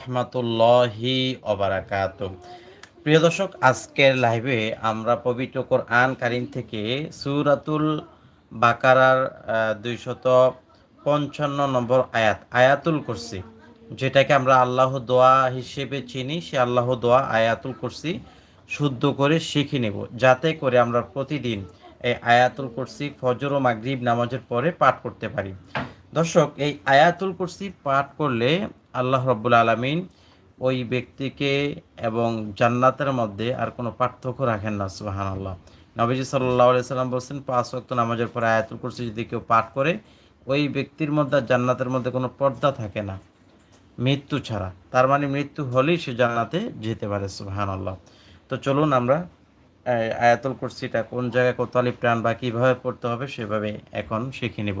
রহমাতুল্লাহি অবারাকাত প্রিয় দর্শক, আজকের লাইভে আমরা পবিত্র কোরআন কারিম থেকে সুরাতুল বাকারার দুইশত পঞ্চান্ন নম্বর আয়াত, আয়াতুল করছি যেটাকে আমরা আল্লাহ দোয়া হিসেবে চিনি। সে আল্লাহ দোয়া আয়াতুল করছি শুদ্ধ করে শিখে নেব, যাতে করে আমরা প্রতিদিন এই আয়াতুল করছি ফজর ও মাগরিব নামাজের পরে পাঠ করতে পারি। দর্শক, এই আয়াতুল কুরসি পাঠ করলে আল্লাহ রব্বুল আলমিন ওই ব্যক্তিকে এবং জান্নাতের মধ্যে আর কোনো পার্থক্য রাখেন না সুবাহান আল্লাহ নবীজি সাল্লাহ সাল্লাম বলছেন, পাঁচ ওয়াক্ত নামাজের পরে আয়াতুল কুরসি যদি কেউ পাঠ করে, ওই ব্যক্তির মধ্যে জান্নাতের মধ্যে কোনো পর্দা থাকে না, মৃত্যু ছাড়া। তার মানে মৃত্যু হলেই সে জান্নাতে যেতে পারে সুবাহান আল্লাহ তো চলুন আমরা আয়াতুল কুরসিটা কোন জায়গায় কত আলিপ প্রাণ বা কীভাবে পড়তে হবে সেভাবে এখন শিখে নেব।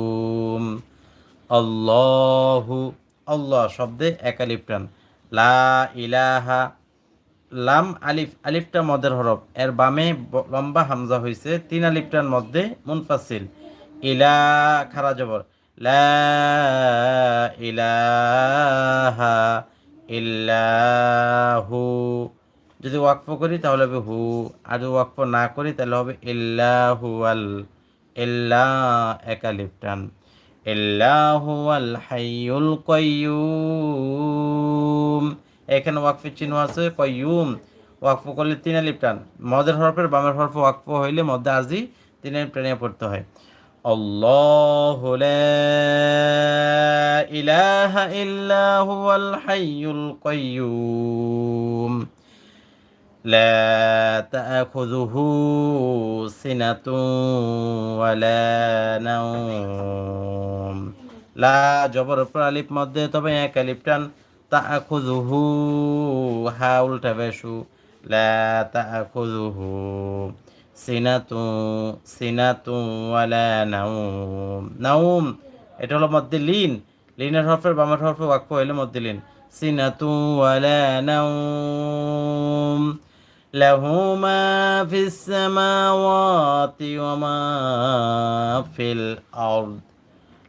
আল্লাহু, আল্লাহ শব্দে একালিফ টান। লা ইলাহা, লাম আলিফ, আলিফটা মদের হরফ। এর বামে লম্বা হামজা হয়েছে তিন আলিফটার মধ্যে মুনফাসিল ইলা, খারা জবর। লা ইলাহা ইল্লাহু। যদি ওয়াকফ করি তাহলে হবে হু, আর যদি ওয়াকফ না করি তাহলে হবে ইল্লাহু আল ইল্লা টান ইল্লাহুয়াল হাইয়ুল কয়্যুম এখানে ওয়াকফের চিহ্ন আছে কয়্যুম ওয়াকফ করলে তিন আলিফ টান মদের হরফের বামের হরফ ওয়াকফ হইলে মধ্যে আজি তিন আলিফ টানিয়ে পড়তে হয় الله لا إله إلا هو الحي القيوم لا تأخذه سنة ولا نوم লা জবর উপর আলিফ মধ্যে তবে এক আলিফ টান তাআখুযুহু হা উল্টা বেশু লা তাআখুযুহু সিনাতু সিনাতু ওয়ালা নাউম নাউম এটা হলো মধ্যে লিন লিনের হরফের বামের হরফে ওয়াকফ হইলে মধ্যে লিন সিনাতু ওয়ালা নাউম له ما في السماوات وما في الأرض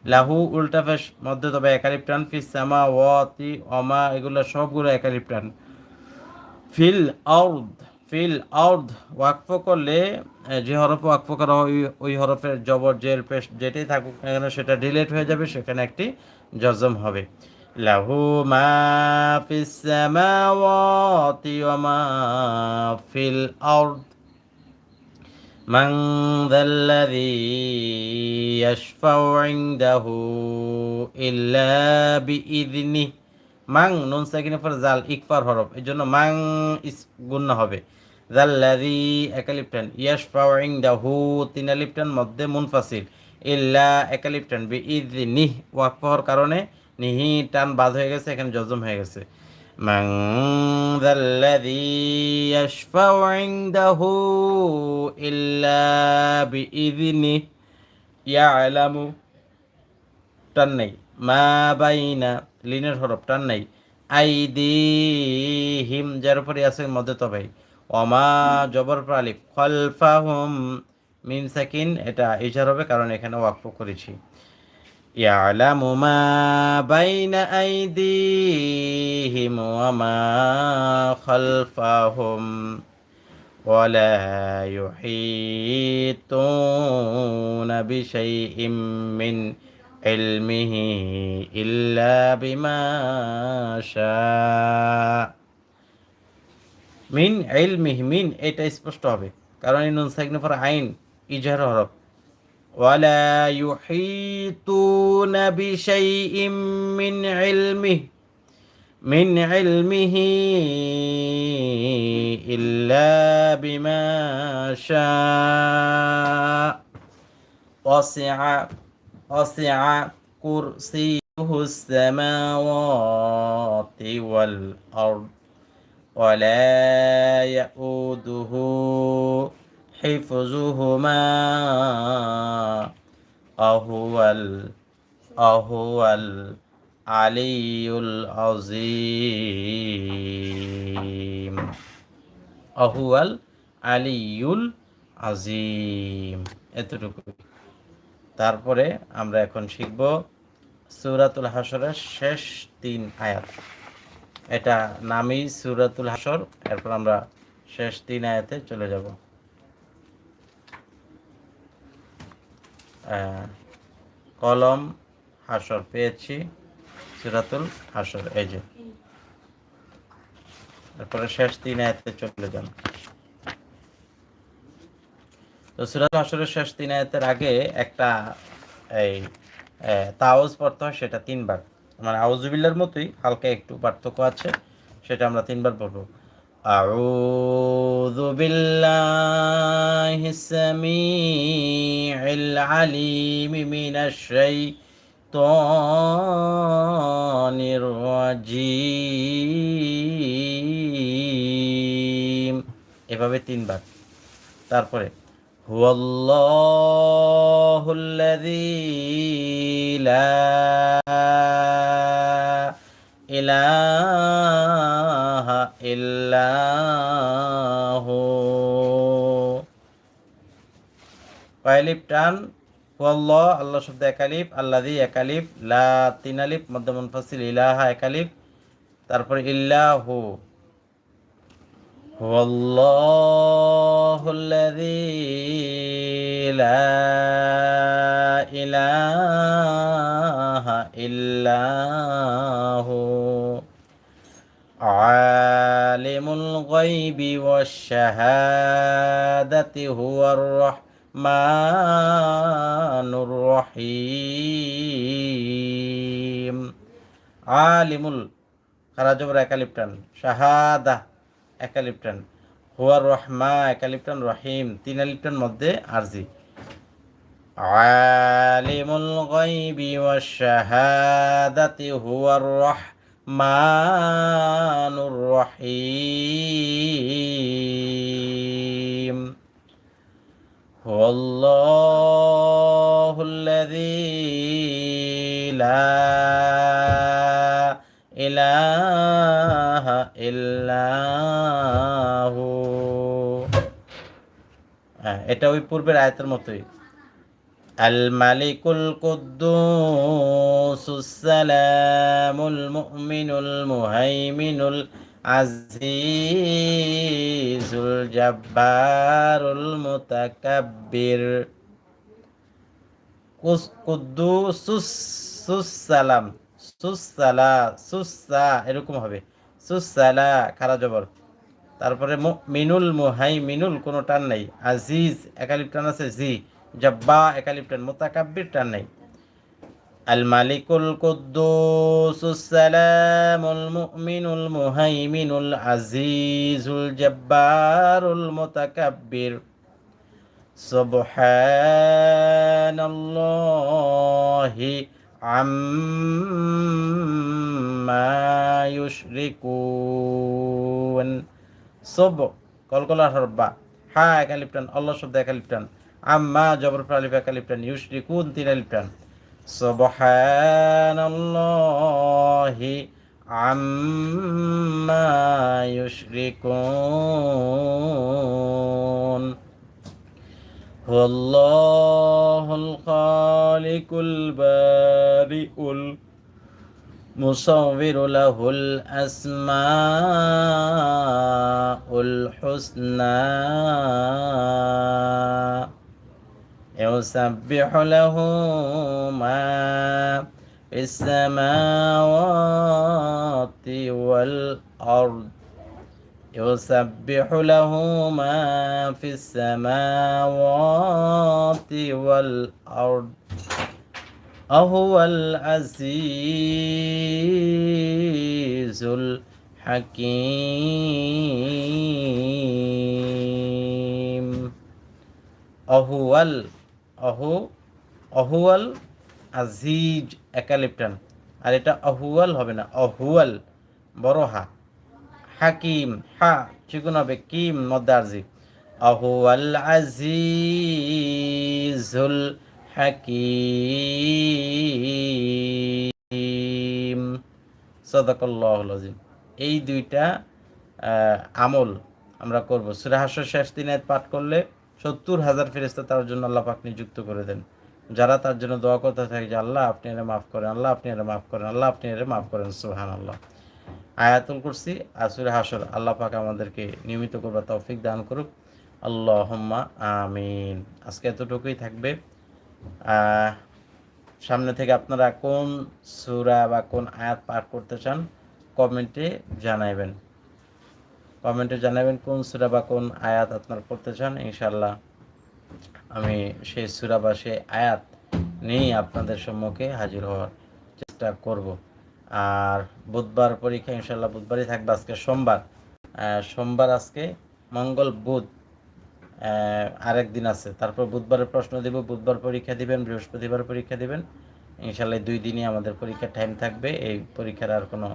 লাহু উল্টা ফেস মধ্যে তবে একালিপ টান ফিস সামা ওয়াতি অমা এগুলো সবগুলো একালিপ টান ফিল আউদ ফিল আউদ ওয়াকফ করলে যে হরফ ওয়াকফ করা হয় ওই হরফের জবর জের পেশ যেটাই থাকুক এখানে সেটা ডিলেট হয়ে যাবে সেখানে একটি জজম হবে له ما في السماوات وما في الأرض من ذا الذي يشفع عنده إلا بإذنه মাং নুন সাকিনের পর জাল ইকফার হরফ এই জন্য মাং ইস গুণ্য হবে জাল্লাদি একালিপটান ইয়াস পাওয়ারিং দা হু তিন আলিপটান মধ্যে মুনফাসিল ইল্লা একালিপটান বি ইদ নিহ ওয়াকফ হওয়ার কারণে নিহি টান বাদ হয়ে গেছে এখানে জজম হয়ে গেছে من ذا الذي يشفع عنده إلا بإذنه يعلم টান নেই মা বাইনা লিনের হরফ টান নেই আইদি হিম যার উপরে আছে মধ্যে তবে অমা জবর প্রালিফ খলফাহুম মিম সাকিন এটা ইশার হবে কারণ এখানে ওয়াকফ করেছি يعلم ما بين أيديهم وما خلفهم ولا يحيطون بشيء من علمه إلا بما شاء মিন ইলমিহি মিন এটা স্পষ্ট হবে কারণ এই নুন সাইগনে পর আইন ইজহার হরফ ولا يحيطون بشيء من علمه من علمه إلا بما شاء. وسع وسع كرسيه السماوات والأرض ولا يؤوده حفظهما وهو ال- وهو العلي العظيم وهو العلي العظيم এতটুকু তারপরে আমরা এখন শিখব সূরাতুল হাসরের শেষ তিন আয়াত এটা নামই সূরাতুল হাসর এরপর আমরা শেষ তিন আয়াতে চলে যাব কলম, হাসর পেয়েছি, সূরাতুল হাসর, এই যে। তারপরে শেষ তিন আয়াতে চলে যান। তো সূরাতুল হাসরের শেষ তিন আয়াতের আগে একটা এই তাওজ পড়তে হয়, সেটা তিনবার। মানে আউজুবিল্লার মতোই হালকা একটু পার্থক্য আছে, সেটা আমরা তিনবার পড়ব। أعوذ بالله السميع العليم من الشيطان الرجيم এভাবে তিনবার তারপরে هو الله الذي لا ইল্লাহু। কয়ালিপ টান। হুয়াল্লাহ, আল্লাহ শব্দ একালিপ আল্লাদি একালিপ লা তিন আলিপ মধ্যমন ফাসিল ইলাহা একালিপ তারপর ইল্লাহু। হুয়াল্লাহু আল্লাযী লা ইলাহা ইল্লাহু। আ আলিমুল গায়বি ওয়াশ শাহাদাতি হুয়ার রহমানুর রহিম আলিমুল খারাজবর একালিপ্টান শাহাদা একালিপ্টান হুয়ার রহমা একালিপ্টান রহিম তিন আলিপ্টান মধ্যে আরজি আলিমুল গায়বি ওয়াশ শাহাদাতি হুয়ার রহ রহমানুর রহিম هو الله الذي لا إله إلا هو হ্যাঁ, এটা ওই পূর্বের আয়াতের মতোই কুদ্দুসুস সালামুল মুমিনুল মুহাইমিনুল আজিজুল জব্বারুল মুতাকাব্বির কুস- কুদ্দুসুস সুসালাম সুসালা সুসা এরকম হবে। সুসালা খারা জবর। তারপরে মিনুল মুহাই মিনুল কোনো টান নাই। আজিজ একালিপ টান আছে জি। জব্বা একালিপ টান মোতাকাব্বির টান নাই। আল মালিকুল কুদ্দুসুস সালামুল মুমিনুল মুহাইমিনুল আজিজুল জব্বারুল মুতাকাব্বির। সুবহানাল্লাহি আম্মা ইউশরিকুন। সব, কলকলার হরবা হা, একালিপটান আল্লাহ শব্দ একালিপটান। আম্মা জবর প্রালিফ একালিপটান ইউশরিকুন তিন আলিপটান সুবহানাল্লাহি আম্মা ইউশরিকুন هو الله الخالق البارئ المصور له الأسماء الحسنى يسبح له ما في السماوات والأرض. يسبح له ما في السماوات والأرض. أهو العزيز الحكيم. وهو অহু, অহুয়াল, আজিজ, একালিপটান। আর এটা অহুয়াল হবে না, অহুয়াল বড় হা হাকিম, হা, চিকুন হবে, কিম আহু আল আজিজুল হাকিম। সদাকল্লাহুল আজিম। এই দুইটা আমল আমরা করব। সুরা হাসর শেষ দিনে পাঠ করলে সত্তর হাজার ফেরেস্তা তার জন্য আল্লাহ পাক নিযুক্ত করে দেন। যারা তার জন্য দোয়া করতে থাকে যে, আল্লাহ, আপনি এরা মাফ করেন, আল্লাহ, আপনি এরা মাফ করেন, আল্লাহ, আপনি এরা মাফ করেন সুহান আল্লাহ আয়াতুল কুরসি আসুর হাসর আল্লাহ পাক আমাদেরকে নিয়মিত করবার তৌফিক দান করুক। আল্লাহ আমিন। আজকে এতটুকুই থাকবে। সামনে থেকে আপনারা কোন সুরা বা কোন আয়াত পাঠ করতে চান, কমেন্টে জানাবেন কমেন্টে জানাবেন কোন সূরা বা কোন আয়াত আপনারা পড়তে চান ইনশাল্লাহ আমি সেই সূরা বা সেই আয়াত নিয়েই আপনাদের সম্মুখে হাজির হওয়ার চেষ্টা করব। আর বুধবার পরীক্ষা ইনশাল্লাহ বুধবারই থাকবে আজকে সোমবার। সোমবার আজকে, মঙ্গল বুধ আরেক দিন আছে। তারপর বুধবারের প্রশ্ন দেব, বুধবার পরীক্ষা দিবেন, বৃহস্পতিবার পরীক্ষা দিবেন। ইনশাল্লাহ দুই দিনই আমাদের পরীক্ষার টাইম থাকবে। এই পরীক্ষার আর কোনো,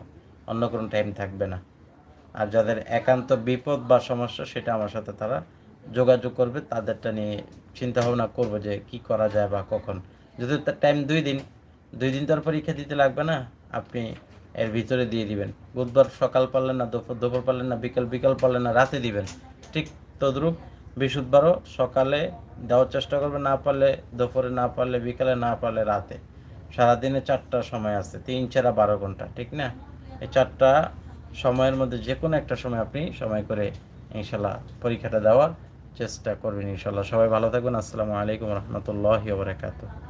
অন্য কোনো টাইম থাকবে না। আর যাদের একান্ত বিপদ বা সমস্যা, সেটা আমার সাথে তারা যোগাযোগ করবে। তাদেরটা নিয়ে চিন্তা ভাবনা করব যে কি করা যায় বা কখন। যদি তার টাইম দুই দিন দুই দিন তার পরীক্ষা দিতে লাগবে না, আপনি এর ভিতরে দিয়ে দিবেন। বুধবার সকাল পারলেন না দুপুর দুপুর পারলেন না, বিকাল বিকাল পারলেন না, রাতে দিবেন। ঠিক তদ্রূপ বৃহস্পতিবারও সকালে দেওয়ার চেষ্টা করবে, না পারলে দুপুরে, না পারলে বিকালে, না পারলে রাতে। সারাদিনে চারটা সময় আছে, তিন চারা বারো ঘণ্টা, ঠিক না? এই চারটা সময়ের মধ্যে যে কোনো একটা সময় আপনি সময় করে ইনশাল্লাহ পরীক্ষাটা দেওয়ার চেষ্টা করবেন ইনশাল্লাহ সবাই ভালো থাকবেন। আসসালামু আলাইকুম রহমতুল্লাহ বারকাতুহ।